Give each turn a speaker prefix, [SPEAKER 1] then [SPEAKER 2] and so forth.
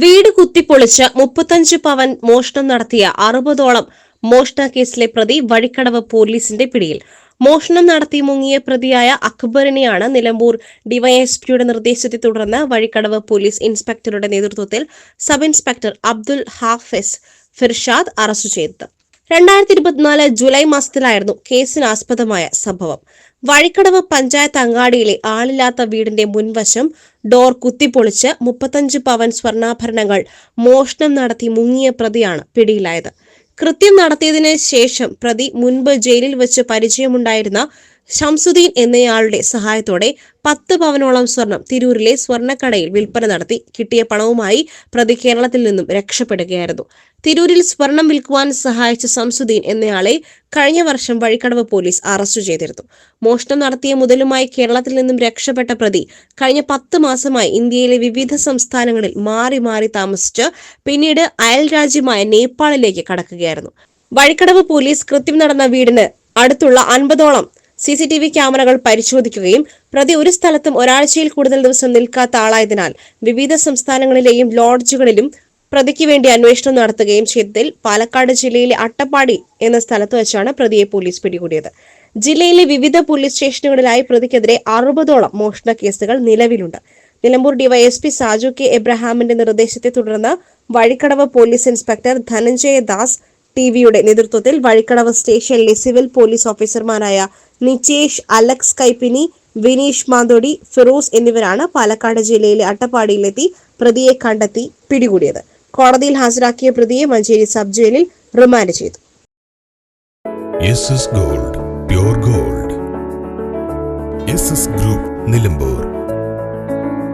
[SPEAKER 1] വീട് കുത്തിപ്പൊളിച്ച് മുപ്പത്തഞ്ച് പവൻ മോഷണം നടത്തിയ അറുപതോളം മോഷണ കേസിലെ പ്രതി വഴിക്കടവ് പോലീസിന്റെ പിടിയിൽ. മോഷണം നടത്തി മുങ്ങിയ പ്രതിയായ അക്ബറിനെയാണ് നിലമ്പൂർ ഡിവൈഎസ്പിയുടെ നിർദ്ദേശത്തെ തുടർന്ന് വഴിക്കടവ് പോലീസ് ഇൻസ്പെക്ടറുടെ നേതൃത്വത്തിൽ sub inspector Abdul Hafis Firshad arrest ചെയ്തത്. രണ്ടായിരത്തി ഇരുപത്തിനാല് ജൂലൈ മാസത്തിലായിരുന്നു കേസിനാസ്പദമായ സംഭവം. വഴിക്കടവ് പഞ്ചായത്ത് അങ്ങാടിയിലെ ആളില്ലാത്ത വീടിന്റെ മുൻവശം ഡോർ കുത്തിപ്പൊളിച്ച് മുപ്പത്തഞ്ച് പവൻ സ്വർണാഭരണങ്ങൾ മോഷണം നടത്തി മുങ്ങിയ പ്രതിയാണ് പിടിയിലായത്. കൃത്യം നടത്തിയതിന് ശേഷം പ്രതി മുൻപ് ജയിലിൽ വെച്ച് പരിചയമുണ്ടായിരുന്ന ഷംസുദ്ദീൻ എന്നയാളുടെ സഹായത്തോടെ പത്ത് പവനോളം സ്വർണം തിരൂരിലെ സ്വർണക്കടയിൽ വിൽപ്പന നടത്തി കിട്ടിയ പണവുമായി പ്രതി കേരളത്തിൽ നിന്നും രക്ഷപ്പെടുകയായിരുന്നു. തിരൂരിൽ സ്വർണം വിൽക്കുവാൻ സഹായിച്ച സംസുദ്ദീൻ എന്നയാളെ കഴിഞ്ഞ വർഷം വഴിക്കടവ് പോലീസ് അറസ്റ്റ് ചെയ്തിരുന്നു. മോഷണം നടത്തിയ മുതലുമായി കേരളത്തിൽ നിന്നും രക്ഷപ്പെട്ട പ്രതി കഴിഞ്ഞ പത്ത് മാസമായി ഇന്ത്യയിലെ വിവിധ സംസ്ഥാനങ്ങളിൽ മാറി മാറി താമസിച്ച് പിന്നീട് അയൽ രാജ്യമായ നേപ്പാളിലേക്ക് കടക്കുകയായിരുന്നു. വഴിക്കടവ് പോലീസ് കൃത്യം നടന്ന വീടിന് അടുത്തുള്ള അൻപതോളം സി സി ടി വി ക്യാമറകൾ പരിശോധിക്കുകയും പ്രതി ഒരു സ്ഥലത്തും ഒരാഴ്ചയിൽ കൂടുതൽ ദിവസം നിൽക്കാത്ത ആളായതിനാൽ വിവിധ സംസ്ഥാനങ്ങളിലെയും ലോഡ്ജുകളിലും പ്രതിക്ക് വേണ്ടി അന്വേഷണം നടത്തുകയും ചെയ്തതിൽ പാലക്കാട് ജില്ലയിലെ അട്ടപ്പാടി എന്ന സ്ഥലത്ത് വെച്ചാണ് പ്രതിയെ പോലീസ് പിടികൂടിയത്. ജില്ലയിലെ വിവിധ പോലീസ് സ്റ്റേഷനുകളിലായി പ്രതിക്കെതിരെ അറുപതോളം മോഷണ കേസുകൾ നിലവിലുണ്ട്. നിലമ്പൂർ ഡിവൈഎസ്പി സാജു കെ എബ്രഹാമിന്റെ നിർദ്ദേശത്തെ തുടർന്ന് വഴിക്കടവ് പോലീസ് ഇൻസ്പെക്ടർ ധനഞ്ജയ ദാസ് ടിവിയുടെ നേതൃത്വത്തിൽ വഴിക്കടവ് സ്റ്റേഷനിലെ സിവിൽ പോലീസ് ഓഫീസർമാരായ നിചേഷ് അലക്സ് കൈപ്പിനി വിനീഷ് മാന്തോടി ഫിറോസ് എന്നിവരാണ് പാലക്കാട് ജില്ലയിലെ അട്ടപ്പാടിയിലെത്തി പ്രതിയെ കണ്ടെത്തി പിടികൂടിയത്. കോടതിയിൽ ഹാജരാക്കിയ പ്രതിയെ മഞ്ചേരി സബ് ജയിലിൽ റിമാൻഡ് ചെയ്തു.
[SPEAKER 2] Gold gold. ഗ്രൂപ്പ് നിലമ്പൂർ.